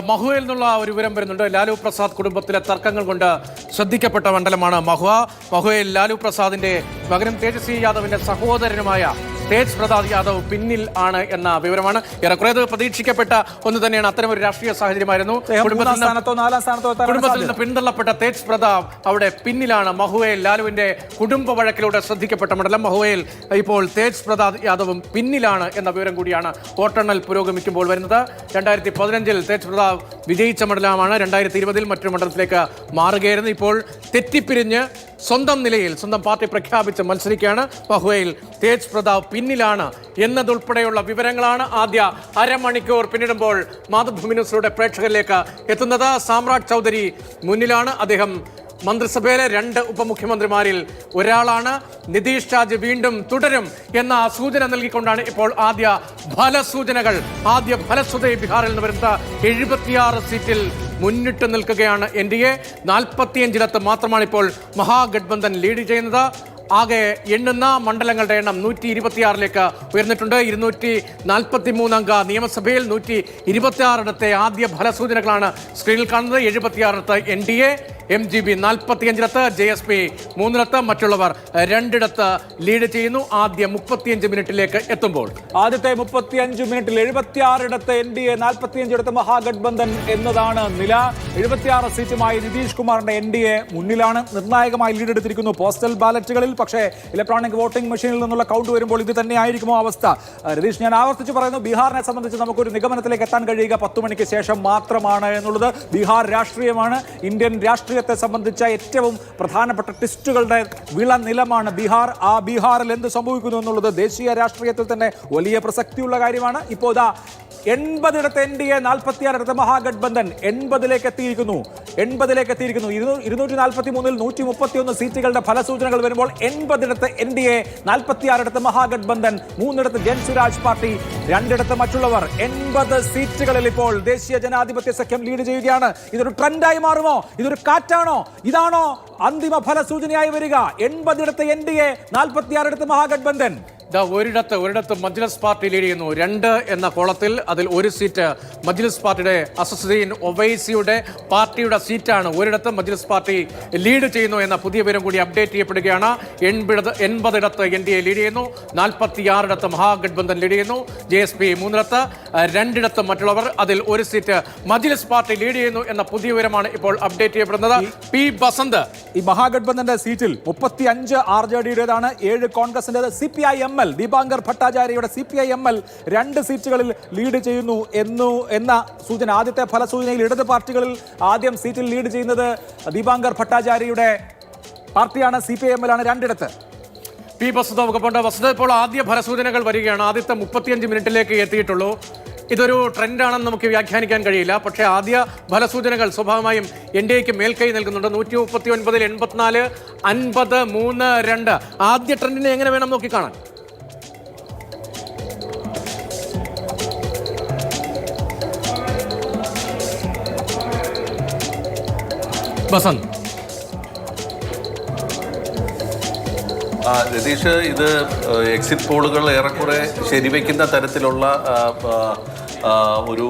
മഹുവയിൽ നിന്നുള്ള ഒരു വിവരം വരുന്നുണ്ട്. ലാലു പ്രസാദ് കുടുംബത്തിലെ തർക്കങ്ങൾ കൊണ്ട് ശ്രദ്ധിക്കപ്പെട്ട മണ്ഡലമാണ് മഹുവ. മഹുവയിൽ ലാലു പ്രസാദിന്റെ മകനും തേജസ്വി യാദവിന്റെ സഹോദരനുമായ തേജ് പ്രതാപ് യാദവ് പിന്നിൽ ആണ് എന്ന വിവരമാണ്. ഏറെക്കുറെ അത് പ്രതീക്ഷിക്കപ്പെട്ട ഒന്ന് തന്നെയാണ്. അത്തരം ഒരു രാഷ്ട്രീയ സാഹചര്യമായിരുന്നു. കുടുംബത്തിൽ നിന്ന് പിന്തള്ളപ്പെട്ട തേജ് പ്രതാപ് അവിടെ പിന്നിലാണ്. മഹുവേൽ ലാലുവിന്റെ കുടുംബ വഴക്കിലൂടെ ശ്രദ്ധിക്കപ്പെട്ട മണ്ഡലം മഹുവയിൽ ഇപ്പോൾ തേജ് പ്രതാപ് യാദവും പിന്നിലാണ് എന്ന വിവരം കൂടിയാണ് വോട്ടെണ്ണൽ പുരോഗമിക്കുമ്പോൾ വരുന്നത്. രണ്ടായിരത്തി പതിനഞ്ചിൽ തേജ് പ്രതാപ് വിജയിച്ച മണ്ഡലമാണ്. രണ്ടായിരത്തി ഇരുപതിൽ മറ്റൊരു മണ്ഡലത്തിലേക്ക് മാറുകയായിരുന്നു. ഇപ്പോൾ തെറ്റിപ്പിരിഞ്ഞ് സ്വന്തം നിലയിൽ സ്വന്തം പാർട്ടി പ്രഖ്യാപിച്ച് മത്സരിക്കുകയാണ് മഹുവയിൽ തേജ് പ്രതാപ് പിന്നിലാണ് എന്നതുൾപ്പെടെയുള്ള വിവരങ്ങളാണ് ആദ്യ അരമണിക്കൂർ പിന്നിടുമ്പോൾ മാതൃഭൂമി ന്യൂസിലൂടെ പ്രേക്ഷകരിലേക്ക് എത്തുന്നത് സാമ്രാട് ചൗധരി. മുന്നിലാണ് അദ്ദേഹം. മന്ത്രിസഭയിലെ രണ്ട് ഉപമുഖ്യമന്ത്രിമാരിൽ ഒരാളാണ്. നിതീഷ് രാജ് വീണ്ടും തുടരും എന്ന സൂചന നൽകിക്കൊണ്ടാണ് ഇപ്പോൾ ആദ്യ ഫലസൂചനകൾ. ആദ്യ ഫലശ്രുതി ബീഹാറിൽ നിന്ന് വരുന്ന എഴുപത്തിയാറ് സീറ്റിൽ മുന്നിട്ട് നിൽക്കുകയാണ് എൻ ഡി എ. നാൽപ്പത്തിയഞ്ചിടത്ത് മാത്രമാണ് ഇപ്പോൾ മഹാഗഡ്ബന്ധൻ ലീഡ് ചെയ്യുന്നത്. ആകെ എണ്ണുന്ന മണ്ഡലങ്ങളുടെ എണ്ണം നൂറ്റി ഇരുപത്തിയാറിലേക്ക് ഉയർന്നിട്ടുണ്ട്. ഇരുന്നൂറ്റി നാൽപ്പത്തി മൂന്നംഗ നിയമസഭയിൽ നൂറ്റി ഇരുപത്തിയാറിടത്തെ ആദ്യ ഫലസൂചനകളാണ് സ്ക്രീനിൽ കാണുന്നത്. എഴുപത്തിയാറിടത്ത് N D A M G B നാൽപ്പത്തിയഞ്ചിടത്ത് J S P മൂന്നിടത്ത് മറ്റുള്ളവർ രണ്ടിടത്ത് ലീഡ് ചെയ്യുന്നു. ആദ്യ മുപ്പത്തിയഞ്ച് മിനിറ്റിലേക്ക് എത്തുമ്പോൾ. ആദ്യത്തെ മുപ്പത്തിയഞ്ച് മിനിറ്റിൽ എഴുപത്തിയാറിടത്ത് എൻ ഡി എ നാൽപ്പത്തിയഞ്ചിടത്ത് മഹാഗഡ്ബന്ധൻ എന്നതാണ് നില. എഴുപത്തിയാറ് സീറ്റുമായി നിതീഷ് കുമാറിന്റെ എൻ ഡി എ മുന്നിലാണ്. നിർണായകമായി ലീഡ് എടുത്തിരിക്കുന്നു പോസ്റ്റൽ ബാലറ്റുകളിൽ. പക്ഷേ ഇലക്ട്രോണിക് വോട്ടിംഗ് മെഷീനിൽ നിന്നുള്ള കൗണ്ട് വരുമ്പോൾ ഇത് തന്നെ ആയിരിക്കുമോ അവസ്ഥ രതീഷ് ഞാൻ ആവർത്തിച്ച് പറയുന്നു ബീഹാറിനെ സംബന്ധിച്ച് നമുക്കൊരു നിഗമനത്തിലേക്ക് എത്താൻ കഴിയുക പത്ത് മണിക്ക് ശേഷം മാത്രമാണ് എന്നുള്ളത്. ബീഹാർ രാഷ്ട്രീയമാണ് ഇന്ത്യൻ രാഷ്ട്രീയത്തെ സംബന്ധിച്ച ഏറ്റവും പ്രധാനപ്പെട്ട ടെസ്റ്റുകളുടെ വിളനിലമാണ് ബീഹാർ. ആ ബീഹാറിൽ എന്ത് സംഭവിക്കുന്നു എന്നുള്ളത് ദേശീയ രാഷ്ട്രീയത്തിൽ തന്നെ വലിയ പ്രസക്തിയുള്ള കാര്യമാണ്. ഇപ്പോൾ ഇതാ എൺപതിടത്ത് എൻ ഡി എ നാൽപ്പത്തിയാറിടത്ത് മഹാഗഡ്ബന്ധൻ എൺപതിലേക്ക് എത്തിയിരിക്കുന്നു എൺപതിലേക്ക് എത്തിയിരിക്കുന്നു ഇരുന്നൂ- ഇരുന്നൂറ്റി നാൽപ്പത്തി മൂന്നിൽ നൂറ്റി മുപ്പത്തി ഒന്ന് സീറ്റുകളുടെ ഫലസൂചനകൾ വരുമ്പോൾ എൺപതിടത്ത് എൻ ഡി എ നാൽപ്പത്തിയാറിടത്ത് മഹാഗഡ്ബന്ധൻ മൂന്നിടത്ത് ജൻസുരാജ് പാർട്ടി രണ്ടിടത്ത് മറ്റുള്ളവർ. എൺപത് സീറ്റുകളിൽ ഇപ്പോൾ ദേശീയ ജനാധിപത്യ സഖ്യം ലീഡ് ചെയ്യുകയാണ്. ഇതൊരു ട്രെൻഡായി മാറുമോ? ഇതൊരു കാറ്റാണോ? ഇതാണോ? അന്തിമ ഫലസൂചനയായി വരിക. എൺപതിടത്ത് എൻ ഡി എ നാൽപ്പത്തിയാറിടത്ത് മഹാഗഡ്ബന്ധൻ ഒരിടത്ത് ഒരിടത്ത് മജ്ലിസ് പാർട്ടി ലീഡ് ചെയ്യുന്നു. രണ്ട് എന്ന കോളത്തിൽ അതിൽ ഒരു സീറ്റ് മജ്ലിസ് പാർട്ടിയുടെ അസസുദ്ദീൻ ഒവൈസിയുടെ പാർട്ടിയുടെ സീറ്റാണ് ഒരിടത്ത് മജ്ലിസ് പാർട്ടി ലീഡ് ചെയ്യുന്നു എന്ന പുതിയ വിവരം കൂടി അപ്ഡേറ്റ് ചെയ്യപ്പെടുകയാണ്. എൺപത് എൺപതിടത്ത് എൻ ഡി എ ലീഡ് ചെയ്യുന്നു. നാൽപ്പത്തിയാറിടത്ത് മഹാഗഡ്ബന്ധൻ ലീഡ് ചെയ്യുന്നു. ജെ എസ് പി മൂന്നിടത്ത്. രണ്ടിടത്ത് മറ്റുള്ളവർ അതിൽ ഒരു സീറ്റ് മജ്ലിസ് പാർട്ടി ലീഡ് ചെയ്യുന്നു എന്ന പുതിയ വിവരമാണ് ഇപ്പോൾ അപ്ഡേറ്റ് ചെയ്യപ്പെടുന്നത്. പി ബസന്ത് ഈ മഹാഗഡ്ബന്ധന്റെ സീറ്റിൽ മുപ്പത്തി അഞ്ച് ആർ ജെ ഡിയുടേതാണ് ഏഴ് കോൺഗ്രസിന്റെ C P I M L Dipankar ഭട്ടാചാര്യയുടെ C P I M L രണ്ട് സീറ്റുകളിൽ ലീഡ് ചെയ്യുന്നു എന്നു എന്ന സൂചന ആദ്യത്തെ ഫലസൂചനയിൽ ഇടത് പാർട്ടികളിൽ ആദ്യം സീറ്റിൽ ലീഡ് ചെയ്യുന്നത് ദീപാങ്കർ ഭട്ടാചാര്യയുടെ പാർട്ടിയാണ് C P I M L ആണ് രണ്ടിടത്ത്. പി വസുത നമുക്ക് പോകേണ്ട വസുത ഇപ്പോൾ ആദ്യ ഫലസൂചനകൾ വരികയാണ്. ആദ്യത്തെ മുപ്പത്തിയഞ്ച് മിനിറ്റിലേക്ക് എത്തിയിട്ടുള്ളൂ. ഇതൊരു ട്രെൻഡാണെന്ന് നമുക്ക് വ്യാഖ്യാനിക്കാൻ കഴിയില്ല. പക്ഷേ ആദ്യ ഫലസൂചനകൾ സ്വാഭാവികമായും എൻ ഡി എക്ക് മേൽക്കൈ നൽകുന്നുണ്ട്. നൂറ്റി മുപ്പത്തി ഒൻപതിൽ എൺപത്തിനാല് അൻപത് മൂന്ന് രണ്ട്. ആദ്യ ട്രെൻഡിനെ എങ്ങനെ വേണം നോക്കി കാണാൻ? ബസന്ത്. രതീഷ് ഇത് എക്സിറ്റ് പോളുകൾ ഏറെക്കുറെ ശരിവെക്കുന്ന തരത്തിലുള്ള ഒരു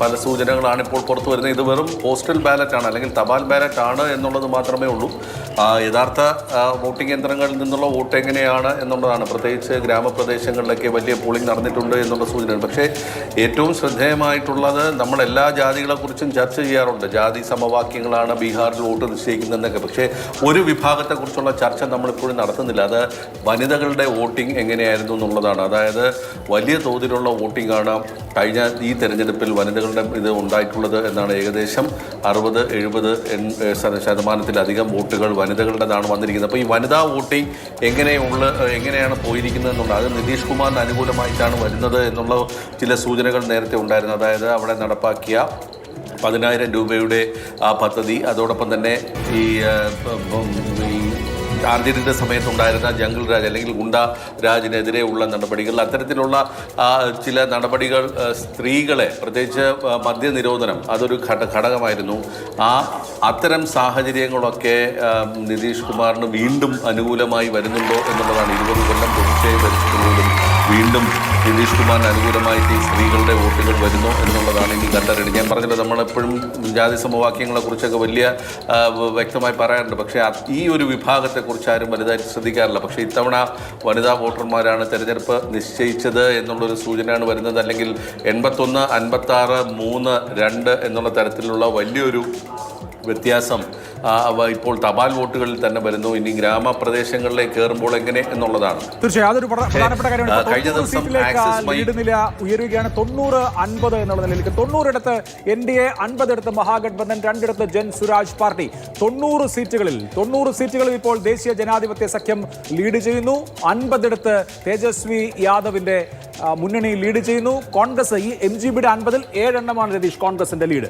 പല സൂചനകളാണ് ഇപ്പോൾ പുറത്തു വരുന്നത്. ഇത് വെറും പോസ്റ്റൽ ബാലറ്റ് ആണ് അല്ലെങ്കിൽ തപാൽ ബാലറ്റ് ആണ് എന്നുള്ളത് മാത്രമേ ഉള്ളൂ. യഥാർത്ഥ വോട്ടിംഗ് യന്ത്രങ്ങളിൽ നിന്നുള്ള വോട്ട് എങ്ങനെയാണ് എന്നുള്ളതാണ്. പ്രത്യേകിച്ച് ഗ്രാമപ്രദേശങ്ങളിലൊക്കെ വലിയ പോളിംഗ് നടന്നിട്ടുണ്ട് എന്നുള്ള സൂചനയാണ്. പക്ഷേ ഏറ്റവും ശ്രദ്ധേയമായിട്ടുള്ളത് നമ്മൾ എല്ലാ ജാതികളെക്കുറിച്ചും ചർച്ച ചെയ്യാറുണ്ട്. ജാതി സമവാക്യങ്ങളാണ് ബീഹാറിൽ വോട്ട് നിശ്ചയിക്കുന്നതെന്നൊക്കെ. പക്ഷേ ഒരു വിഭാഗത്തെക്കുറിച്ചുള്ള ചർച്ച നമ്മളിപ്പോഴും നടത്തുന്നില്ല. അത് വനിതകളുടെ വോട്ടിംഗ് എങ്ങനെയായിരുന്നു എന്നുള്ളതാണ്. അതായത് വലിയ തോതിലുള്ള വോട്ടിംഗ് ആണ് കഴിഞ്ഞ ഈ തെരഞ്ഞെടുപ്പിൽ വനിതകളുടെ ഇത് ഉണ്ടായിട്ടുള്ളത് എന്നാണ് ഏകദേശം അറുപത് എഴുപത് ശതമാനത്തിലധികം വോട്ടുകൾ വനിതകളുടേതാണ് വന്നിരിക്കുന്നത്. അപ്പോൾ ഈ വനിതാ വോട്ടിംഗ് എങ്ങനെയുള്ള എങ്ങനെയാണ് പോയിരിക്കുന്നത് എന്നുള്ളത് അത് നിതീഷ് കുമാറിന് അനുകൂലമായിട്ടാണ് വരുന്നത് എന്നുള്ള ചില സൂചനകൾ നേരത്തെ ഉണ്ടായിരുന്നു. അതായത് അവിടെ നടപ്പാക്കിയ പതിനായിരം രൂപയുടെ ആ പദ്ധതി. അതോടൊപ്പം തന്നെ ഈ ആ, ഉം, ഈ ആർജന്റീന്റെ സമയത്തുണ്ടായിരുന്ന ജംഗിൾ രാജ് അല്ലെങ്കിൽ ഗുണ്ട രാജിനെതിരെയുള്ള നടപടികൾ അത്തരത്തിലുള്ള ചില നടപടികൾ സ്ത്രീകളെ പ്രത്യേകിച്ച് മദ്യ മദ്യനിരോധനം അതൊരു ഘട ഘടകമായിരുന്നു. ആ അത്തരം സാഹചര്യങ്ങളൊക്കെ നിതീഷ് കുമാറിന് വീണ്ടും അനുകൂലമായി വരുന്നുണ്ടോ എന്നുള്ളതാണ് ഇരുപത് കൊല്ലം തുടർച്ചയായി വീണ്ടും നിതീഷ് കുമാറിന് അനുകൂലമായിട്ട് ഈ സ്ത്രീകളുടെ വോട്ടുകൾ വരുന്നു എന്നുള്ളതാണ് ഇനി കണ്ടറിയുന്നത്. ഞാൻ പറഞ്ഞത് നമ്മളെപ്പോഴും ജാതി സമവാക്യങ്ങളെ കുറിച്ചൊക്കെ വലിയ വ്യക്തമായി പറയാറുണ്ട്. പക്ഷേ ഈ ഒരു വിഭാഗത്തെക്കുറിച്ച് ആരും വലുതായിട്ട് ശ്രദ്ധിക്കാറില്ല. പക്ഷേ ഇത്തവണ വനിതാ വോട്ടർമാരാണ് തെരഞ്ഞെടുപ്പ് നിശ്ചയിച്ചത് എന്നുള്ളൊരു സൂചനയാണ് വരുന്നത്. അല്ലെങ്കിൽ എൺപത്തൊന്ന് അൻപത്താറ് മൂന്ന് രണ്ട് എന്നുള്ള തരത്തിലുള്ള വലിയൊരു വ്യത്യാസം ഇപ്പോൾ തപാൽ വോട്ടുകളിൽ തന്നെ വരുന്നു. ഇനി ഗ്രാമപ്രദേശങ്ങളിലേക്ക് കയറുമ്പോൾ എങ്ങനെ എന്നുള്ളതാണ്. തീർച്ചയായും അതൊരു പ്രധാനപ്പെട്ട കാര്യമാണ്. കഴിഞ്ഞ ദിവസം ലീഡ് നില ഉയരുകയാണ്. തൊണ്ണൂറ് അൻപത് എന്നുള്ള നിലയിലേക്ക്. തൊണ്ണൂറിടത്ത് എൻ ഡി എ അൻപതിടത്ത് മഹാഗഡ്ബന്ധൻ രണ്ടിടത്ത് ജൻ സുരാജ് പാർട്ടി. തൊണ്ണൂറ് സീറ്റുകളിൽ തൊണ്ണൂറ് സീറ്റുകളിൽ ഇപ്പോൾ ദേശീയ ജനാധിപത്യ സഖ്യം ലീഡ് ചെയ്യുന്നു. അൻപതിടത്ത് തേജസ്വി യാദവിന്റെ മുന്നണി ലീഡ് ചെയ്യുന്നു. കോൺഗ്രസ് ഈ എം ജി ബിയുടെ അൻപതിൽ ഏഴെണ്ണമാണ് രതീഷ് കോൺഗ്രസിന്റെ ലീഡ്.